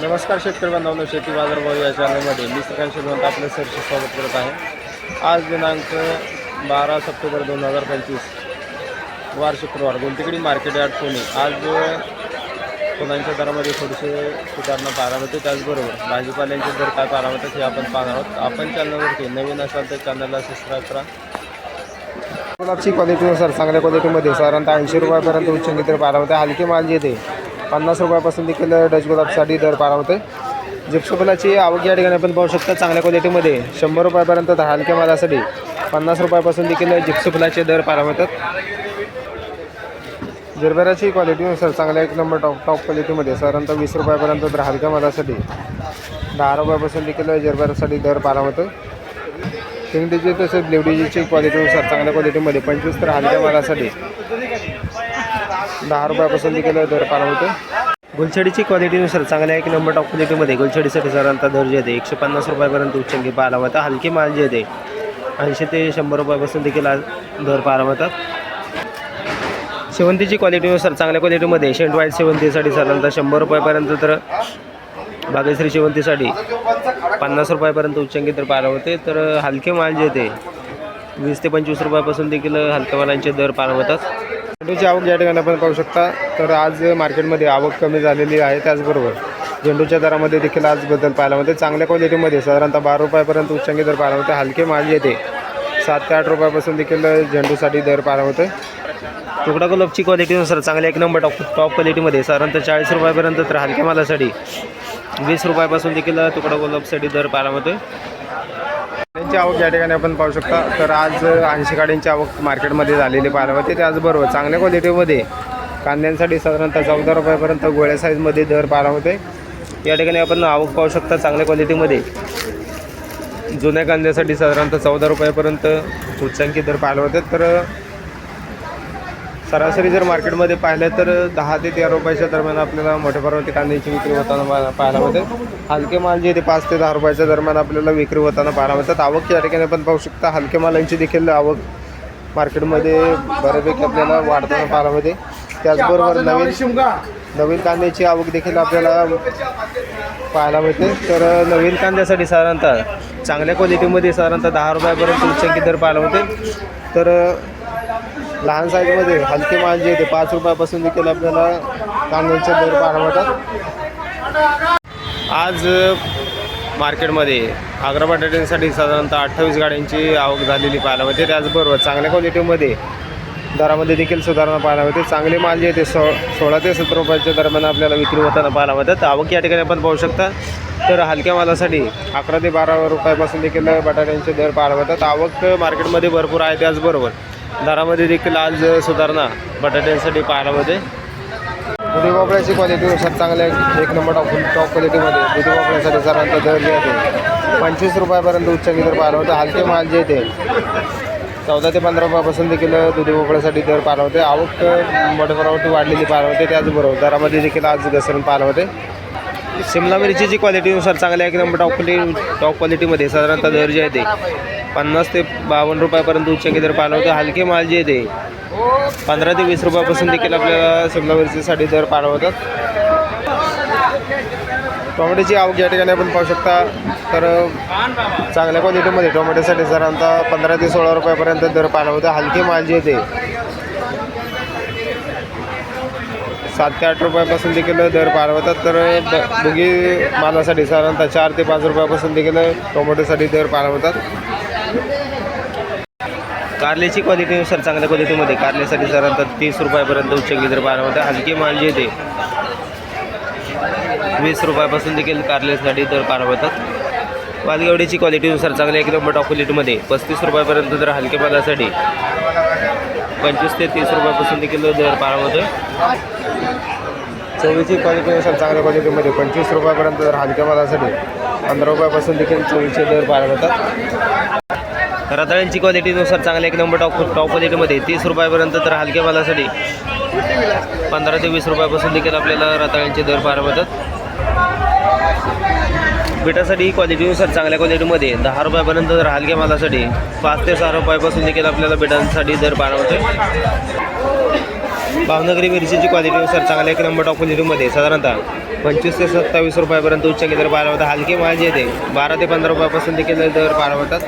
नमस्कार शेतकरी बांधवांनो शेती बाजार भाव या चॅनलमध्ये मी श्रीकांत श्रीमंत आपलं सरशी स्वागत करत आहे. आज दिनांक बारा सप्टेंबर दोन हजार पंचवीस वार शुक्रवार. गुंतीकडी मार्केट यार्ड पुणे आज फुलांच्या दरामध्ये थोडीसे सुधारणा पाहणार होते त्याचबरोबर भाजीपाल्यांचे दर काय पाहणार होतात हे आपण पाहणार आहोत. आपण चॅनलवरती नवीन असाल तर चॅनलला सबस्क्राईब करा. गुलाबची क्वालिटीनुसार चांगल्या क्वालिटीमध्ये साधारणतः ऐंशी रुपयापर्यंत उच्च दर पाहायला होते हलकी माल जे येते. पन्नास रुपयापासून देखील डच गुलाबसाठी दर पाहायला होते जिप्सोफुलाची आवक या ठिकाणी आपण पाहू शकता चांगल्या क्वालिटीमध्ये शंभर रुपयापर्यंत तर हलक्या मालासाठी पन्नास रुपयापासून देखील जिप्सोपलाचे दर पाहायला मिळतात जरबेराची क्वालिटीनुसार चांगल्या एक नंबर टॉप टॉप क्वालिटीमध्ये साधारणतः वीस रुपयापर्यंत तर हलक्या मालासाठी दहा रुपयापासून देखील जरबेरासाठी दर पाहायला तीन किंगडीची तसेच ब्लेवडीची क्वालिटीनुसार चांगल्या क्वालिटीमध्ये पंचवीस तर हलक्या मालासाठी. दहा रुपयापासून देखील दर पाला होते गुलछडीची क्वालिटीनुसार चांगल्या एक नंबर टॉप क्वालिटीमध्ये गुलछडीसाठी साधारणतः दर जे येते एकशे पन्नास रुपयापर्यंत उच्चंगी पाहायला मिळतात. हलकी माल जे येते ऐंशी ते शंभर रुपयापासून देखील आज दर पाहायला मिळतात. शेवंतीची क्वालिटीनुसार चांगल्या क्वालिटीमध्ये शेंट वाईट शेवंतीसाठी साधारणतः शंभर रुपयापर्यंत तर बागेश्री शेवंतीसाठी पन्नास रुपयापर्यंत उच्चांकी तर पाहायला होते तर हलके माल जे ते वीस ते पंचवीस रुपयापासून देखील हलक्या मालांचे दर पाहायला होतात झेंडूची आवक या ठिकाणी आपण पाहू शकता. तर आज मार्केटमध्ये आवक कमी झालेली आहे. त्याचबरोबर झेंडूच्या दरामध्ये देखील आज बदल पाहायला मिळते चांगल्या क्वालिटीमध्ये साधारणतः बारा रुपयापर्यंत उच्चांकी दर पाहायला होते हलके माल येते. सात ते आठ रुपयापासून देखील झेंडूसाठी दर पाहायला मिळते तुकडा गुलाबची क्वालिटीनुसार चांगल्या एक नंबर टॉप टॉप क्वालिटीमध्ये साधारणतः चाळीस रुपयापर्यंत तर हलक्या मालासाठी वीस रुपयापासून देखील तुकडा गुलाबसाठी दर पाहायला होते त्यांची आवक या ठिकाणी आपण पाहू शकता तर आज ऐंशी गाड्यांची आवक मार्केटमध्ये झालेली पाहायला होते त्याचबरोबर चांगल्या क्वालिटीमध्ये. कांद्यांसाठी साधारणतः चौदा रुपयापर्यंत गोळ्या साईजमध्ये दर पाहायला होते या ठिकाणी आपण आवक पाहू शकता चांगल्या क्वालिटीमध्ये. जुन्या कांद्यासाठी साधारणतः चौदा रुपयापर्यंत उच्चांकी दर पाहायला होते तर सरासरी जर मार्केटमध्ये पाहिलं तर दहा ते तेरा रुपयाच्या दरम्यान आपल्याला मोठ्या प्रमाणात कांद्याची विक्री होताना पाहायला मिळते. हलके माल जे ते पाच ते दहा रुपयाच्या दरम्यान आपल्याला विक्री होताना पाहायला मिळतात. आवक या ठिकाणी आपण पाहू शकता हलके मालांची देखील आवक मार्केटमध्ये बऱ्यापैकी आपल्याला वाढताना पाहायला मिळते. त्याचबरोबर नवीन नवीन कांद्याची आवक देखील आपल्याला पाहायला मिळते. तर नवीन कांद्यासाठी साधारणतः चांगल्या क्वालिटीमध्ये साधारणतः दहा रुपयापर्यंत उच्चांकी दर पाहायला मिळते. तर लहान साईजमध्ये हलके माल जे ते पाच रुपयापासून देखील आपल्याला कांद्याचे दर पाहायला मिळतात. आज मार्केटमध्ये आग्रा बटाट्यांसाठी साधारणतः अठ्ठावीस गाड्यांची आवक झालेली पाहायला मिळते. त्याचबरोबर चांगल्या क्वालिटीमध्ये दरामध्ये देखील सुधारणा पाहायला मिळते. चांगले माल जे ते सो सोळा ते सतरा रुपयाच्या दरम्यान आपल्याला विक्री होताना पाहायला मिळतात. आवक या ठिकाणी आपण पाहू शकता. तर हलक्या मालासाठी अकरा ते बारा रुपयापासून देखील बटाट्यांचे दर पाहायला मिळतात. आवक मार्केटमध्ये भरपूर आहे. त्याचबरोबर दरामध्ये देखील आज सुधारणा बटाट्यांसाठी पाहायला मिळते. दुधी भोपळ्याची क्वालिटीनुसार चांगल्या एक नंबर टॉप टॉप क्वालिटीमध्ये दुधी भोपळ्यासाठी सरांचा दर जे आहे पंचवीस रुपयापर्यंत उच्च दर पाहायला होते. हलके माल जे ते. चौदा ते पंधरा रुपयापासून देखील दुधी भोपळ्यासाठी दर पाहायला होते. आवक मोठ्या प्रमाणात वाढलेली पाहायला होते. त्याचबरोबर दरामध्ये देखील आज घसरण पाहायला होते. शिमला मिरचीची क्वालिटीनुसार चांगल्या की नंबर टॉप क्वालिटी टॉप क्वालिटीमध्ये साधारणतः दर जे आहे ते पन्नास ते बावन्न रुपयापर्यंत उच्चांकी दर पाहायला होतं हलके माल जे आहे ते पंधरा ते वीस रुपयापासून देखील आपल्याला शिमला मिरचीसाठी दर पाहायला होतात टोमॅटोची आवक या ठिकाणी आपण पाहू शकता तर चांगल्या क्वालिटीमध्ये टोमॅटोसाठी साधारणतः पंधरा ते सोळा रुपयापर्यंत दर पाहायला होता हलके माल जे ते सात ते आठ रुपयापासून देखील दर पारवतात. तर ब- बुगी मालासाठी साधारणतः चार ते पाच रुपयापासून देखील टोमॅटोसाठी दर पारवतात. होतात कारल्याची क्वालिटीनुसार चांगल्या क्वालिटीमध्ये कारल्यासाठी साधारणतः तीस रुपयापर्यंत उच्चंगी दर पारवतात. हलकी माल जे ते वीस रुपयापासून देखील कारल्यासाठी दर पारवतात. वालगवडीची क्वालिटीनुसार चांगल्या एक नंबर टॉप क्वालिटीमध्ये पस्तीस रुपयापर्यंत दर हलक्या मालासाठी पंचवीस ते तीस रुपयापासून देखील दर पाहायला चोवीसची क्वालिटीनुसार चांगल्या क्वालिटीमध्ये पंचवीस रुपयापर्यंत जर हलक्या मालासाठी पंधरा रुपयापासून देखील चोवीसचे दर पाहायला होतात रताळ्यांची क्वालिटीनुसार चांगल्या एक नंबर टॉप टॉप क्वालिटीमध्ये तीस रुपयापर्यंत तर हलक्या मालासाठी पंधरा ते वीस रुपयापासून देखील आपल्याला रताळ्यांचे दर पाहायला मिळतात. बिटासाठी क्वालिटीनुसार चांगल्या क्वालिटीमध्ये दहा रुपयापर्यंत तर हलक्या मालासाठी पाच ते सहा रुपयापासून देखील आपल्याला बिटांसाठी दर पाहायला मिळतो भावनगरी मिरचीची सर चांगल्या एक नंबर टॉप क्वालिटीमध्ये साधारणतः पंचवीस ते सत्तावीस रुपयापर्यंत उच्च दर पाहायला होता हलके माल जे येते बारा ते पंधरा रुपयापासून देखील दर पाहायला होतात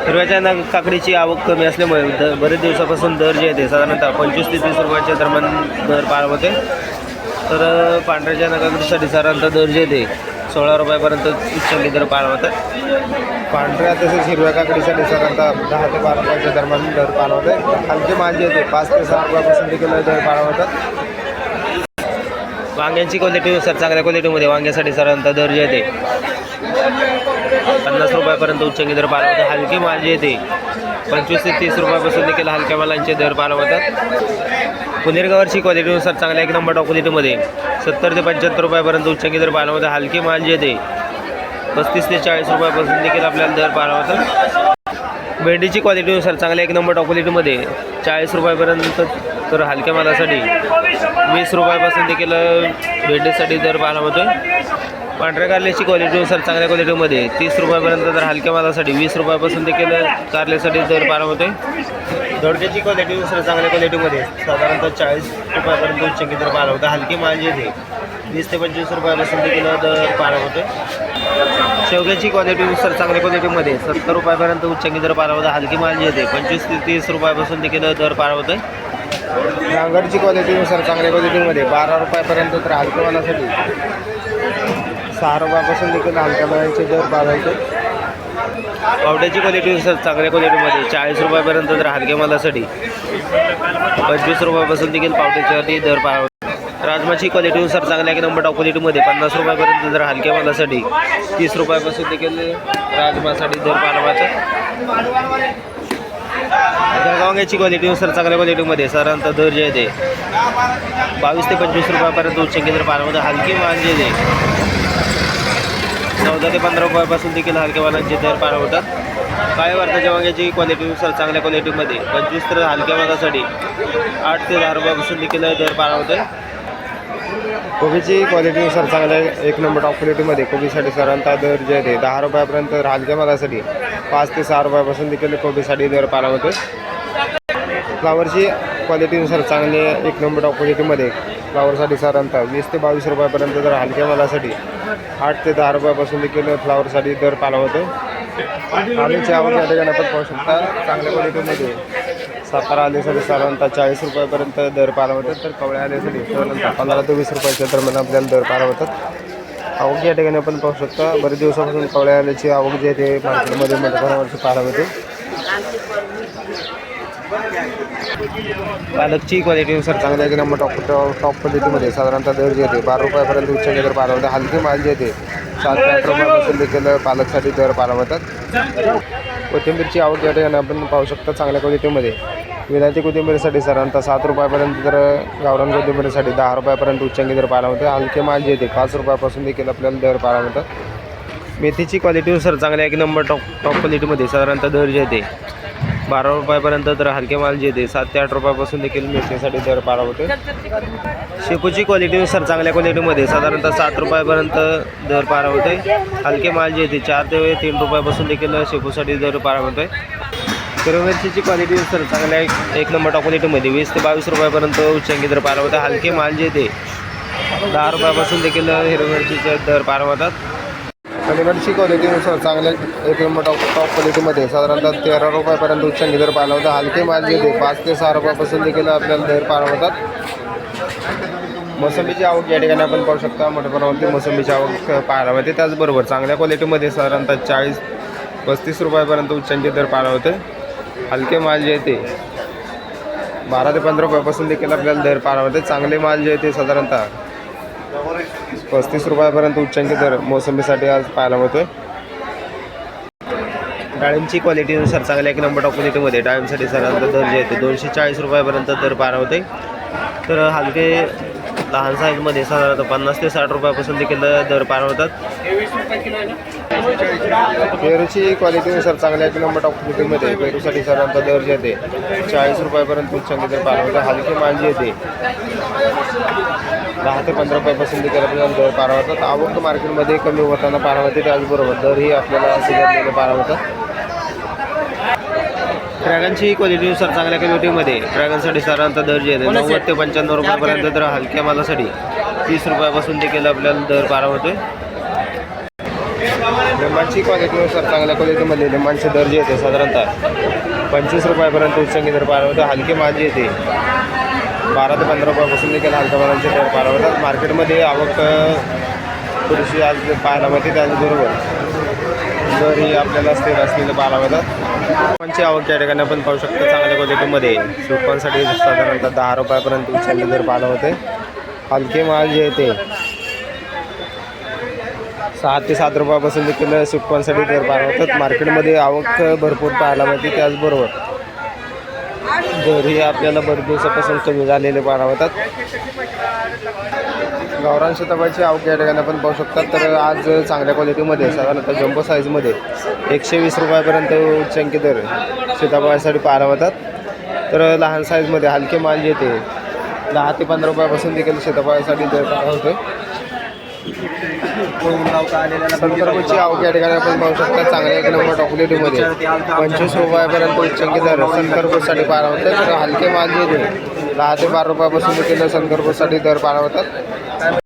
हिरव्याच्या नग काकडीची आवक कमी असल्यामुळे दर बरेच दिवसापासून दर जे येते साधारणतः पंचवीस ते तीस रुपयाच्या दरम्यान दर पाहायला होते तर पांढऱ्याच्या नगाकडीसाठी साधारणतः दर जे येते सोळा रुपयापर्यंत उच्च दर पाहायला होतात पांढऱ्या तसेच हिरव्या काकडीसाठी साधारणतः दहा ते बारा रुपयाच्या दरम्यान दर पाहायला होते हलके माल येते पाच ते सहा रुपयापासून देखील दर पाहायला होतात. वांग्यांची क्वालिटीनुसार चांगल्या क्वालिटीमध्ये वांग्यासाठी साधारणतः दर जे येते. पन्नास रुपयापर्यंत उच्चंगी दर पाहायला होते. हलके माल येते. पंचवीस ते तीस रुपयापासून देखील हलक्या मालांचे दर पाहायला होतात पुनेरगावरची क्वालिटीनुसार चांगल्या एक नंबर क्वालिटीमध्ये सत्तर ते पंच्याहत्तर रुपयापर्यंत उच्चांकी दर पाहायला होते हलके माल जे येते पस्तीस ते चाळीस रुपयापासून देखील आपल्याला दर पाहायला भेंडीची क्वालिटीनुसार चांगल्या एक नंबर टॉप क्वालिटीमध्ये चाळीस रुपयापर्यंत तर हलक्या मालासाठी वीस रुपयापासून देखील भेंडीसाठी दर पाहायला होतोय पांढऱ्या कारल्याची क्वालिटीनुसार चांगल्या क्वालिटीमध्ये तीस रुपयापर्यंत तर हलक्या मालासाठी वीस रुपयापासून देखील कारल्यासाठी दर पाहायला होतोय दोडक्याची क्वालिटीनुसार चांगल्या क्वालिटीमध्ये साधारणतः चाळीस रुपयापर्यंत उच्चंकी दर पाहायला होतं हलकी माल जे येते वीस ते पंचवीस रुपयापासून देखील दर पाहायला होतोय शेवग्याची क्वालिटीनुसार चांगल्या क्वालिटीमध्ये सत्तर रुपयापर्यंत उच्चंगी दर पाहायला होता हलकी माल जे येते पंचवीस ते तीस रुपयापासून देखील दर पाहायला आहे नांगरची क्वालिटीनुसार चांगल्या क्वालिटीमध्ये बारा रुपयापर्यंत तर हलक्या मालासाठी. सहा रुपयापासून देखील हलक्या मालाचे दर पाहायला पावड्याची पावट्याची क्वालिटीनुसार चांगल्या क्वालिटीमध्ये चाळीस रुपयापर्यंत तर हलक्या मालासाठी. पंचवीस रुपयापासून देखील पावट्याच्यासाठी दर पाहावे. राजमाची क्वालिटीनुसार चांगल्या की नंबर टॉप क्वालिटीमध्ये पन्नास रुपयापर्यंत जर हलक्या मालासाठी तीस रुपयापासून देखील राजमासाठी दर पाहायला मिळतात क्वालिटीनुसार चांगल्या क्वालिटीमध्ये साधारणतः दर जे आहे बावीस ते पंचवीस रुपयापर्यंत उच्च केंद्र पाण्यामध्ये हलकी माल जे चौदा ते पंधरा रुपयापासून देखील हलक्या वाहनांचे दर पार होतात काय वार्ताच्या वांग्याची क्वालिटीनुसार चांगल्या क्वालिटीमध्ये पंचवीस तर हलक्या मालासाठी आठ ते दहा रुपयापासून देखील दर पाहायला होते कोबीची क्वालिटीनुसार चांगल्या एक नंबर टॉप क्वालिटीमध्ये कोबीसाठी साधारणतः दर जे आहे ते दहा रुपयापर्यंत हलक्या मालासाठी पाच ते सहा रुपयापासून देखील कोबीसाठी दर पाहायला होते फ्लावरची क्वालिटीनुसार चांगली एक नंबर टॉप क्वालिटीमध्ये फ्लावरसाठी साधारणतः वीस ते बावीस रुपयापर्यंत तर हलक्या मालासाठी आठ ते दहा रुपयापासून देखील फ्लावरसाठी दर पाला होतो आलूची आवक या ठिकाणी आपण पाहू शकता. चांगल्या क्वालिटीमध्ये सातारा आलेसाठी साधारणतः चाळीस रुपयापर्यंत दर पाला होतात तर कवळ्या आलेसाठी साधारणतः पंधरा ते वीस रुपयाच्या दरम्यान आपल्याला दर पाला होतात आवक या ठिकाणी आपण पाहू शकता बरेच दिवसापासून कवळ्या आल्याची आवक जी आहे ते मार्केटमध्ये मोठ्या प्रमाणावरची पाहायला होते पालकची क्वालिटीनुसार चांगल्या की नंबर टॉप टॉप क्वालिटीमध्ये साधारणतः दर जे येते बारा रुपयापर्यंत उच्च दर पाला होते हलके माल जे येते सात आठ रुपयापासून देखील पालकसाठी दर पाला कोथिंबीरची आवक या ठिकाणी आपण पाहू शकता चांगल्या क्वालिटीमध्ये विलायती कोथिंबीरसाठी साधारणतः सात रुपयापर्यंत तर गावरान कोथिंबीरसाठी दहा रुपयापर्यंत उच्चांकी दर पाहायला होते हलके माल जे येते पाच रुपयापासून देखील आपल्याला दर पाहायला होतात मेथीची क्वालिटीनुसार चांगल्या एक नंबर टॉप टॉप क्वालिटीमध्ये साधारणतः दर जे येते बारा रुपयापर्यंत तर हलके माल जे येते सात ते आठ रुपयापासून देखील मेथीसाठी दर पाला होते शेपूची क्वालिटीनुसार चांगल्या क्वालिटीमध्ये साधारणतः सात रुपयापर्यंत दर पारा होते हलके माल जे येते चार ते तीन रुपयापासून देखील शेपूसाठी दर पारा होते हिरवी मिरचीची क्वालिटीनुसार चांगल्या एक- नंबर टॉप क्वालिटीमध्ये वीस ते बावीस रुपयापर्यंत उच्चांकी दर पारा होते हलके माल जे ते दहा रुपयापासून देखील हिरवी मिरचीचे दर पार होतात कलिंगडची क्वालिटीनुसार चांगल्या एक नंबर टॉप टॉप क्वालिटीमध्ये साधारणतः तेरा रुपयापर्यंत उच्चांकी दर पाहिला होता हलके माल जे ते पाच ते सहा रुपयापासून देखील आपल्याला दर पार होतात मोसंबीची आवक या ठिकाणी आपण पाहू शकता. मोठ्या प्रमाणावरती मोसंबीची आवक पाहायला मिळते. त्याचबरोबर चांगल्या क्वालिटीमध्ये साधारणतः चाळीस पस्तीस रुपयापर्यंत उच्चांचे दर पाहायला होते हलके माल जे येते बारा ते पंधरा रुपयापासून देखील आपल्याला दर पाहायला चांगले माल जे येते साधारणतः पस्तीस रुपयापर्यंत उच्चांकी दर मोसंबीसाठी आज पाहायला मिळतोय. डाळिंबची क्वालिटीनुसार चांगल्या एक नंबर टॉप क्वालिटीमध्ये डाळिंबसाठी साधारणतः दर जे येते दोनशे चाळीस रुपयापर्यंत दर पाहायला होते तर हलके लहान साईजमध्ये साधारणतः पन्नास ते साठ रुपयापासून देखील दर पार होतात. पेरूची क्वालिटीनुसार चांगल्या एक नंबर टॉप क्वालिटीमध्ये पेरूसाठी साधारणतः दर जे येते चाळीस रुपयापर्यंत चांगली दर पार होतात हलकी मांजी येते. दहा ते पंधरा रुपयापासून देखील आपल्याला दर पार होतात. आवक मार्केटमध्ये कमी होताना पार होते त्याचबरोबर दरही आपल्याला सुधारलेले पार होतात. ड्रॅगनची क्वालिटीनुसार चांगल्या क्वालिटीमध्ये ड्रॅगनसाठी साधारणतः दर जे आहे नव्वद ते पंच्याण्णव रुपयापर्यंत तर हलक्या मालासाठी तीस रुपयापासून देखील आपल्याला दर पारा होतोय. लिंबाची क्वालिटीनुसार चांगल्या क्वालिटीमध्ये लिंबांचे दर जे येते साधारणतः पंचवीस रुपयापर्यंत उच्चांकी दर पारा होते हलके माल जे येते बारा ते पंधरा रुपयापासून देखील हलक्या मालांचे दर पारा होतात. मार्केटमध्ये आवक थोडीशी आज पाहायला मिळते त्याचबरोबर दर ही आपल्याला स्थिर असलेले पाहायला मिळतात सुपांची आवक या ठिकाणी आपण पाहू शकतो चांगल्या क्वालिटीमध्ये. सुपांसाठी साधारणतः दहा रुपयापर्यंत उचलले जर पाहिलं होते. हलके माल जे ते. सहा ते सात रुपयापासून देखील सुटपांसाठी दर पाहिला होतात. मार्केटमध्ये आवक भरपूर पाहायला मिळते त्याचबरोबर. दरही आपल्याला बरेच दिवसापासून कमी झालेले पाहायला होतात. गावरान शताबाची आवक या ठिकाणी आपण पाहू शकतात तर आज चांगल्या क्वालिटीमध्ये साधारणतः जम्बो साईजमध्ये एकशे वीस रुपयापर्यंत उच्चांकी दर शेताबाईसाठी पाहायला होतात तर लहान साईजमध्ये हलके माल येते दहा ते पंधरा रुपयापासून देखील शेताबाईसाठी दर पाहायला होतो संदर्भाची आवक या ठिकाणी आपण पाहू शकता चांगल्या एक नंबर टॉकुलेटीमध्ये पंचवीस रुपयापर्यंत उच्चांकी दर संदर्भसाठी पाहायला होतात तर हलके माल येते दहा ते बारा रुपयापासून देखील संदर्भासाठी दर पाळवतात